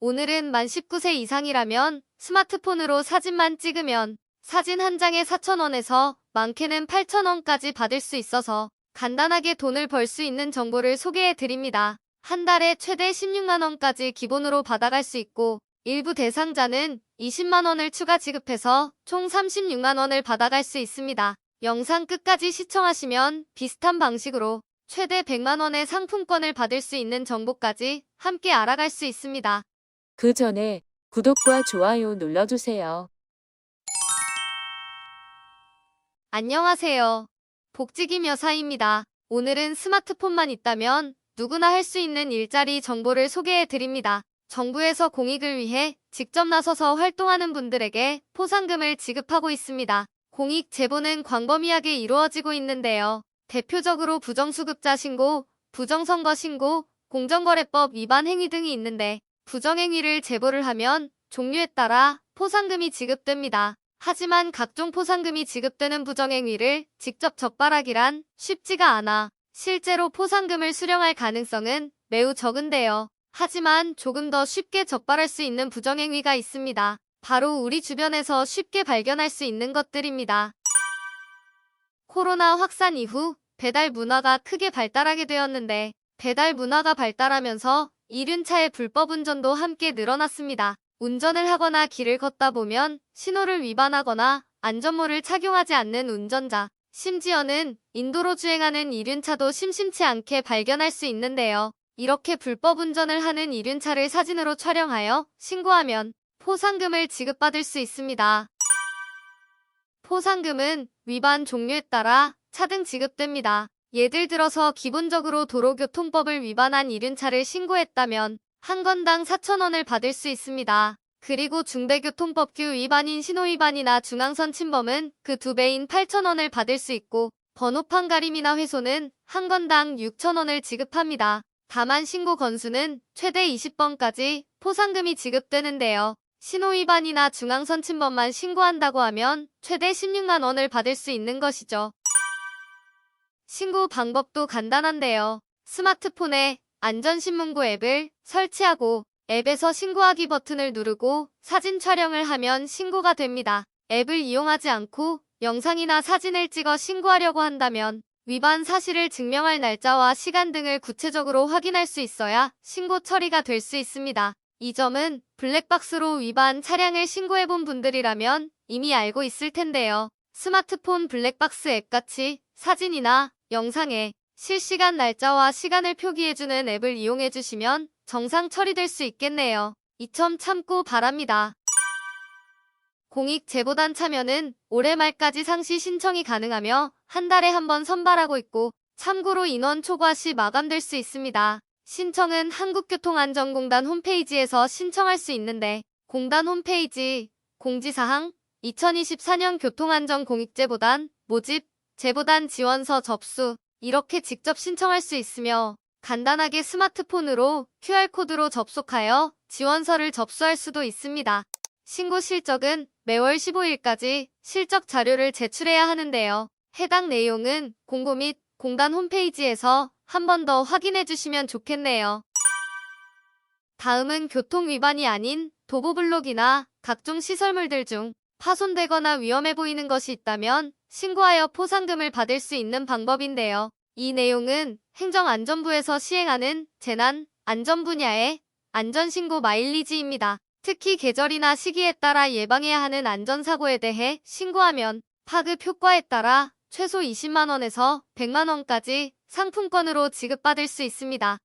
오늘은 만 19세 이상이라면 스마트폰으로 사진만 찍으면 사진 한 장에 4,000원에서 많게는 8,000원까지 받을 수 있어서 간단하게 돈을 벌 수 있는 정보를 소개해 드립니다. 한 달에 최대 16만원까지 기본으로 받아갈 수 있고 일부 대상자는 20만원을 추가 지급해서 총 36만원을 받아갈 수 있습니다. 영상 끝까지 시청하시면 비슷한 방식으로 최대 100만원의 상품권을 받을 수 있는 정보까지 함께 알아갈 수 있습니다. 그 전에 구독과 좋아요 눌러주세요. 안녕하세요. 복지김 여사입니다. 오늘은 스마트폰만 있다면 누구나 할 수 있는 일자리 정보를 소개해 드립니다. 정부에서 공익을 위해 직접 나서서 활동하는 분들에게 포상금을 지급하고 있습니다. 공익 제보는 광범위하게 이루어지고 있는데요. 대표적으로 부정수급자 신고, 부정선거 신고, 공정거래법 위반 행위 등이 있는데 부정행위를 제보를 하면 종류에 따라 포상금이 지급됩니다. 하지만 각종 포상금이 지급되는 부정행위를 직접 적발하기란 쉽지가 않아 실제로 포상금을 수령할 가능성은 매우 적은데요. 하지만 조금 더 쉽게 적발할 수 있는 부정행위가 있습니다. 바로 우리 주변에서 쉽게 발견할 수 있는 것들입니다. 코로나 확산 이후 배달 문화가 크게 발달하게 되었는데 배달 문화가 발달하면서 이륜차의 불법 운전도 함께 늘어났습니다. 운전을 하거나 길을 걷다 보면 신호를 위반하거나 안전모를 착용하지 않는 운전자, 심지어는 인도로 주행하는 이륜차도 심심치 않게 발견할 수 있는데요. 이렇게 불법 운전을 하는 이륜차를 사진으로 촬영하여 신고하면 포상금을 지급받을 수 있습니다. 포상금은 위반 종류에 따라 차등 지급됩니다. 예를 들어서 기본적으로 도로교통법을 위반한 이륜차를 신고했다면 한 건당 4,000원을 받을 수 있습니다. 그리고 중대교통법규 위반인 신호위반이나 중앙선 침범은 그 두 배인 8,000원을 받을 수 있고 번호판 가림이나 훼손은 한 건당 6,000원을 지급합니다. 다만 신고 건수는 최대 20번까지 포상금이 지급되는데요. 신호위반이나 중앙선 침범만 신고한다고 하면 최대 16만 원을 받을 수 있는 것이죠. 신고 방법도 간단한데요. 스마트폰에 안전신문고 앱을 설치하고 앱에서 신고하기 버튼을 누르고 사진 촬영을 하면 신고가 됩니다. 앱을 이용하지 않고 영상이나 사진을 찍어 신고하려고 한다면 위반 사실을 증명할 날짜와 시간 등을 구체적으로 확인할 수 있어야 신고 처리가 될 수 있습니다. 이 점은 블랙박스로 위반 차량을 신고해본 분들이라면 이미 알고 있을 텐데요. 스마트폰 블랙박스 앱같이 사진이나 영상에 실시간 날짜와 시간을 표기해주는 앱을 이용해주시면 정상 처리될 수 있겠네요. 이 점 참고 바랍니다. 공익 제보단 참여는 올해 말까지 상시 신청이 가능하며 한 달에 한 번 선발하고 있고 참고로 인원 초과 시 마감될 수 있습니다. 신청은 한국교통안전공단 홈페이지에서 신청할 수 있는데 공단 홈페이지 공지사항 2024년 교통안전공익제보단 모집 제보단 지원서 접수 이렇게 직접 신청할 수 있으며 간단하게 스마트폰으로 QR코드로 접속하여 지원서를 접수할 수도 있습니다. 신고 실적은 매월 15일까지 실적 자료를 제출해야 하는데요. 해당 내용은 공고 및 공단 홈페이지에서 한 번 더 확인해 주시면 좋겠네요. 다음은 교통 위반이 아닌 도보블록이나 각종 시설물들 중 파손되거나 위험해 보이는 것이 있다면 신고하여 포상금을 받을 수 있는 방법인데요. 이 내용은 행정안전부에서 시행하는 재난, 안전 분야의 안전신고 마일리지입니다. 특히 계절이나 시기에 따라 예방해야 하는 안전사고에 대해 신고하면 파급 효과에 따라 최소 20만원에서 100만원까지 상품권으로 지급받을 수 있습니다.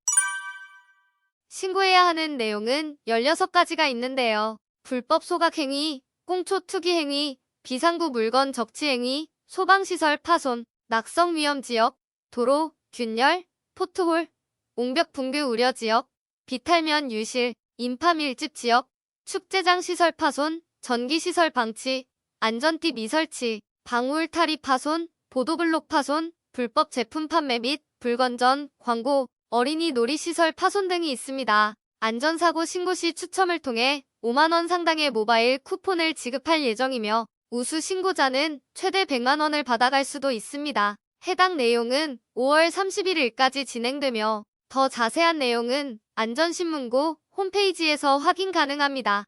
신고해야 하는 내용은 16가지가 있는데요. 불법 소각행위, 꽁초 투기 행위, 비상구 물건 적치 행위, 소방시설 파손, 낙성 위험 지역, 도로, 균열, 포트홀, 옹벽 붕괴 우려 지역, 비탈면 유실, 인파 밀집 지역, 축제장 시설 파손, 전기 시설 방치, 안전띠 미설치, 방울 탈이 파손, 보도블록 파손, 불법 제품 판매 및 불건전, 광고, 어린이 놀이시설 파손 등이 있습니다. 안전사고 신고 시 추첨을 통해 5만원 상당의 모바일 쿠폰을 지급할 예정이며 우수 신고자는 최대 100만원을 받아갈 수도 있습니다. 해당 내용은 5월 31일까지 진행되며 더 자세한 내용은 안전신문고 홈페이지에서 확인 가능합니다.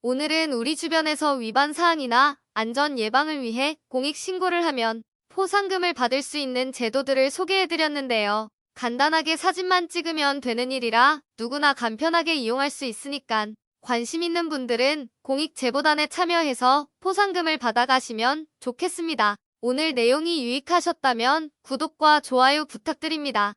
오늘은 우리 주변에서 위반 사항이나 안전 예방을 위해 공익 신고를 하면 포상금을 받을 수 있는 제도들을 소개해드렸는데요. 간단하게 사진만 찍으면 되는 일이라 누구나 간편하게 이용할 수 있으니까 관심 있는 분들은 공익 제보단에 참여해서 포상금을 받아가시면 좋겠습니다. 오늘 내용이 유익하셨다면 구독과 좋아요 부탁드립니다.